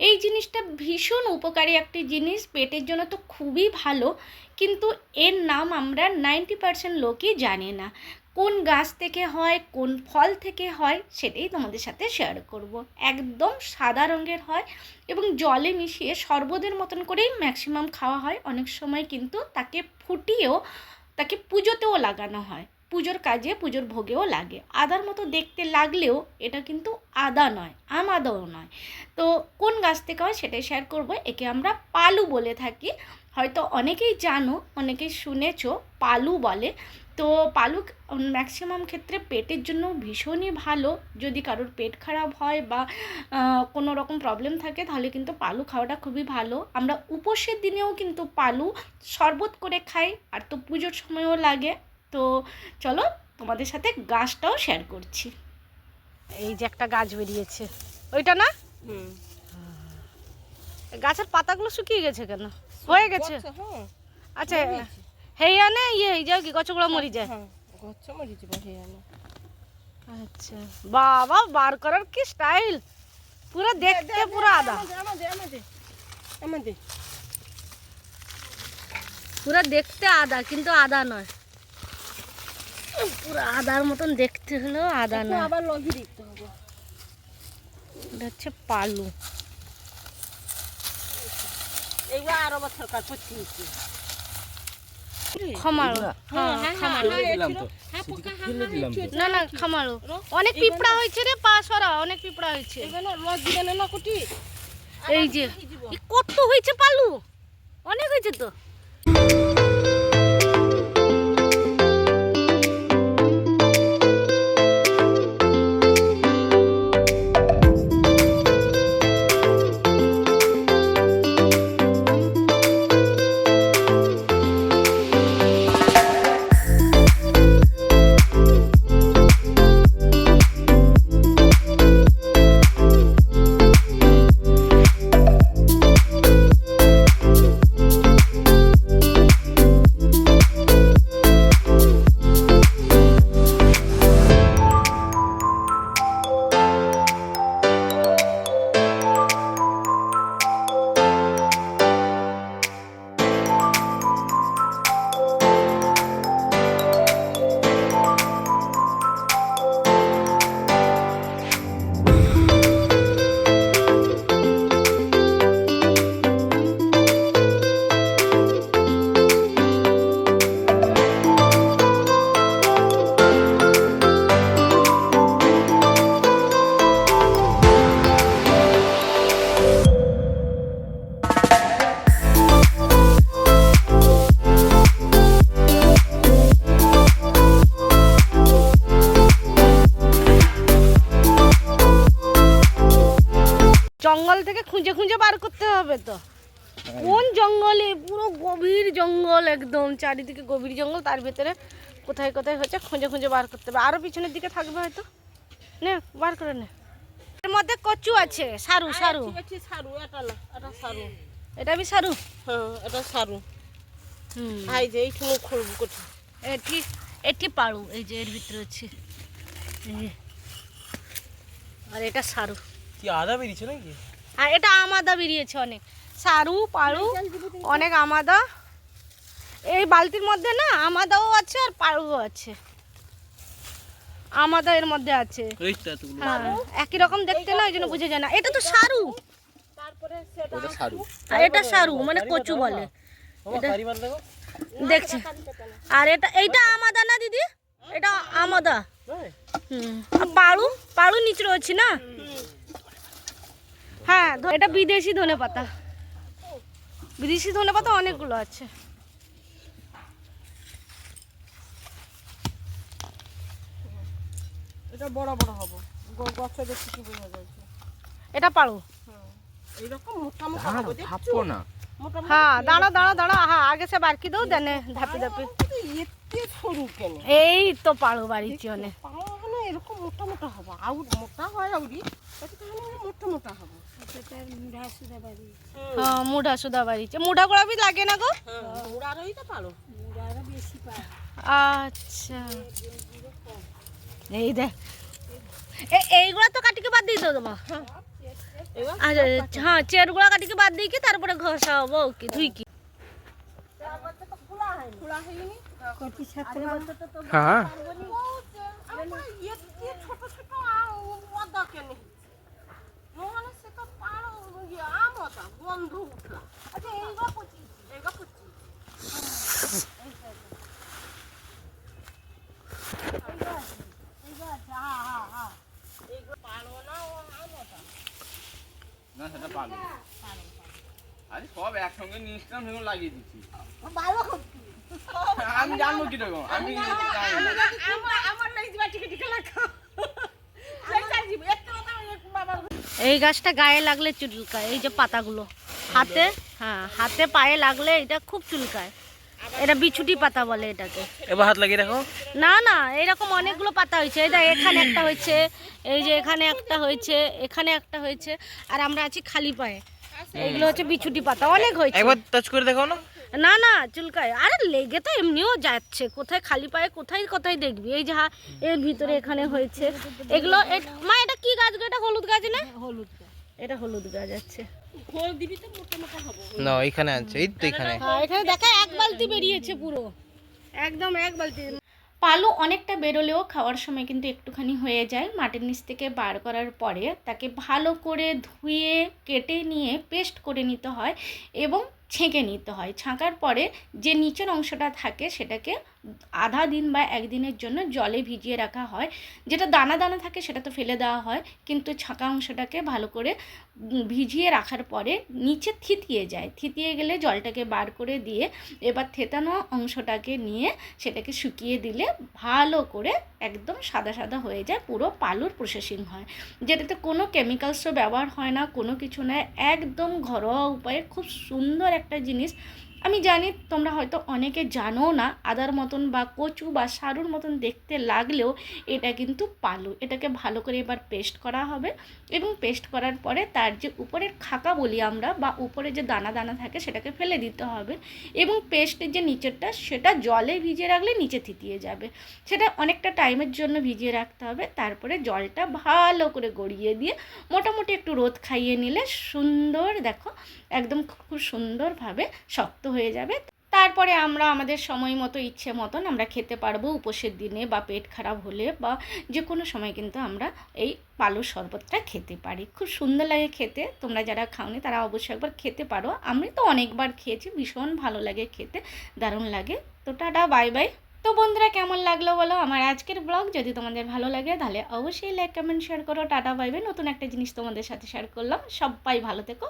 এই জিনিসটা ভীষণ উপকারী একটি জিনিস, পেটের জন্য তো খুবই ভালো, কিন্তু এর নাম আমরা নাইনটি পার্সেন্ট লোকই জানি না। কোন গাছ থেকে হয়, কোন ফল থেকে হয়, সেটাই তোমাদের সাথে শেয়ার করব। একদম সাদা রঙের হয় এবং জলে মিশিয়ে শরবতের মতন করেই ম্যাক্সিমাম খাওয়া হয়। অনেক সময় কিন্তু তাকে ফুটিয়েও, তাকে পুজোতেও লাগানো হয়। পুজোর কাজে, পুজোর ভোগেও লাগে। আদার মতো দেখতে লাগলেও এটা কিন্তু আদা নয়, আম আদাও নয়। তো কোন গাছ থেকে হয় সেটাই শেয়ার করব। একে আমরা পালু বলে থাকি। হয়তো অনেকেই জানো, অনেকেই শুনেছ, পালু বলে। তো পালু ম্যাক্সিমাম ক্ষেত্রে পেটের জন্য ভীষণই ভালো। যদি কারোর পেট খারাপ হয় বা কোনো রকম প্রবলেম থাকে, তাহলে কিন্তু পালু খাওয়াটা খুবই ভালো। আমরা উপোসের দিনেও কিন্তু পালু শরবত করে খাই, আর তো পুজোর সময়ও লাগে। তো চলো তোমাদের সাথে গাছটাও শেয়ার করছি। এই যে একটা গাছ বেরিয়েছে। ওইটা না? হুম। গাছের পাতাগুলো শুকিয়ে গেছে কেন? হয়ে গেছে? হ্যাঁ। আচ্ছা হেয়া না ইয়ে এই যাও কি গছগুলো মরি যায়। হ্যাঁ গছ মরি যাব আচ্ছা বাবা বার করার কি স্টাইল পুরো দেখতে পুরো আদা। পুরো দেখতে আদা কিন্তু আদা নয়। পুরো আদার মতন দেখতে হলেও আদা একটু নয় আবার লগি দিতে হবে। এটা হচ্ছে পালু। এইগুলো আরও বছর কাজ খামারো না না খামারো অনেক পিঁপড়া হয়েছে রে পা সরা অনেক পিঁপড়া হয়েছে। না এই যে কত হয়েছে পালু? অনেক হয়েছে তো। থেকে খুঁজে খুঁজে বার করতে হবে তো। কোন জঙ্গলে? পুরো গভীর জঙ্গল একদম চারিদিকে গভীর জঙ্গল তার ভিতরে কোথায় কোথায় হচ্ছে খুঁজে খুঁজে বার করতে হবে। আরও পিছনের দিকে থাকবে হয়তো। নে বার করে নে। এর মধ্যে কচু আছে সারু সারু। সারু এটা সারু। এটা বি সারু? হ্যাঁ এটা সারু। হুম। আই যে এইখানে খুলবো কোটি এটি এটি পাড়ু এই যে এর ভিতরে আছে এই আর এটা সারু। কি আদা বেরিয়েছে নাকি? আর এটা আমাদা বেরিয়েছে অনেক। সারু পাড়ু অনেক আমাদা। এই বালতির মধ্যে না আমাদাও আছে আর পাড়ুও আছে। আমাদা এর মধ্যে আছে। হ্যাঁ একই রকম দেখতে না ওই জন্য বুঝে যায় না। এটা তো সারু। তারপরে সেটা ওটা সারু। আর এটা সারু মানে কচু বলে। দেখছি। আর এটা এইটা আমাদা না দিদি? এটা আমাদা? হুম। পাড়ু পাড়ু নিচে রয়েছে না? হ্যাঁ এটা বিদেশি ধনে পাতা বিদেশি ধনে পাতা অনেকগুলো আছে। এটা বড় বড় হবে। গছে দেখছি কি বোঝা যাচ্ছে এটা এইরকম মোটা মোটা হবে দেখছ? না। মোটা মোটা হ্যাঁ দাঁড়া দাঁড়া দাঁড়া হ্যাঁ আগে সে বারকি দাও দেনে ধাপি ধাপি। কিন্তু এতে সরু এই তো পাড়ু বাড়িছি অনেক পাওয়া এরকম মোটা মোটা হবে। আউট মোটা হয় আউরি এটা মোটা মোটা হবে। হ্যাঁ মুঢা সুধা বাড়িছে মুঢা করা বি লাগে না গো? হ্যাঁ আচ্ছা। এই দেখ এইগুলা তো কাটিকে বাদ দিয়ে দাও তোমার এবার আচ্ছা হ্যাঁ চেয়ারগুলো কাটিকে বাদ দিয়ে তারপরে ঘষা হব কি? তুই কি হ্যাঁ। ইয়ে দিয়ে ছোট ছোট আম ওদা কেনে নহলে সে তো পারো ইয়ে আম ওদা গন্ধ উঠলা আচ্ছা না আম সেটা আরে সব একসঙ্গে নিয়েছিলাম সেগুলো লাগিয়ে দিচ্ছি ভালো আমি জানব কীরকম আমি কিন্তু জানি না। আমার আমার নাই দিবা টিকে টিকে লাগা এই সাইজ একটু না এক বাবা এই গাছটা গায়ে লাগলে চুলকায় এই যে পাতাগুলো। হাতে হ্যাঁ হাতে পায়ে লাগলে এটা খুব চুলকায়। এটা বিছুটি পাতা বলে এটাকে। এবার হাত লাগিয়ে রাখো না না এরকম অনেকগুলো পাতা হয়েছে। এই দেখ এখানে একটা হয়েছে এই যে এখানে একটা হয়েছে এখানে একটা হয়েছে আর আমরা আছি খালি পায়ে। এগুলো হচ্ছে বিছুটি পাতা অনেক হয়েছে। একবার টাচ করে দেখো না। না না চুলকায়। আরে লেগে তো এমনিও যাচ্ছে। কোথায় খালি পায়ে কোথায় কোথায় দেখবি? এই যে হা- এর ভিতরে এখানে হয়েছে। এগুলো মা এটা কি গাছ গো? এটা হলুদ গাছ না? হলুদ এটা হলুদ গাছ আছে। খোল দিবি তো মোটা মোটা হবে। না এখানে আছে এই তো এখানে। হ্যাঁ এখানে দেখা এক বালতি বেরিয়েছে পুরো। একদম এক বালতি। পালু অনেকটা বেরোলেও খাওয়ার সময় কিন্তু একটুখানি হয়ে যায়। মাটির নিচ থেকে বার করার পরে তাকে ভালো করে ধুয়ে কেটে নিয়ে পেস্ট করে নিতে হয় এবং ছেঁকে নিতে হয়। ছাঁকার পরে যে নিচের অংশটা থাকে সেটাকে আধা দিন বা একদিনের জন্য জলে ভিজিয়ে রাখা হয়। যেটা দানা দানা থাকে সেটা তো ফেলে দেওয়া হয়। কিন্তু ছাঁকা অংশটাকে ভালো করে ভিজিয়ে রাখার পরে নিচে থিতিয়ে যায়। থিতিয়ে গেলে জলটাকে বার করে দিয়ে এবার থেতানো অংশটাকে নিয়ে সেটাকে শুকিয়ে দিলে ভালো করে একদম সাদা সাদা হয়ে যায়। পুরো পালুর প্রসেসিং হয়। যেটাতে কোনো কেমিক্যালসও ব্যবহার হয় না, কোনো কিছু না। একদম ঘরোয়া উপায়ে খুব সুন্দর একটা জিনিস আমি জানি তোমরা হয়তো অনেকে জানো না, আদার মতন বা কচু বা সারুর মতন দেখতে লাগলেও এটা কিন্তু পালু। এটাকে ভালো করে এবার পেস্ট করা হবে এবং পেস্ট করার পরে তার যে উপরের খাকা বলি আমরা বা উপরে যে দানা দানা থাকে সেটাকে ফেলে দিতে হবে এবং পেস্টের যে নিচেরটা সেটা জলে ভিজিয়ে রাখলে নিচে থিতিয়ে যাবে। সেটা অনেকটা টাইমের জন্য ভিজিয়ে রাখতে হবে, তারপরে জলটা ভালো করে গড়িয়ে দিয়ে মোটামুটি একটু রোদ খাইয়ে নিলে সুন্দর, দেখো, একদম খুব সুন্দরভাবে শক্ত হয়ে যাবে। তারপরে আমরা আমাদের সময় মতো, ইচ্ছে মতন আমরা খেতে পারব উপোসের দিনে বা পেট খারাপ হলে বা যে কোনো সময় কিন্তু আমরা এই পালুর শরবতটা খেতে পারি। খুব সুন্দর লাগে খেতে। তোমরা যারা খাওনি তারা অবশ্যই একবার খেতে পারো। আমি তো অনেকবার খেয়েছি, ভীষণ ভালো লাগে খেতে, দারুণ লাগে। তো টাটা, বাই বাই। তো বন্ধুরা, কেমন লাগল বলো আমার আজকের ব্লগ? যদি তোমাদের ভালো লাগে তাহলে অবশ্যই লাইক, কমেন্ট, শেয়ার করো। Tata, bye bye. নতুন একটা জিনিস তোমাদের সাথে শেয়ার করলাম। সবাই ভালো থেকো।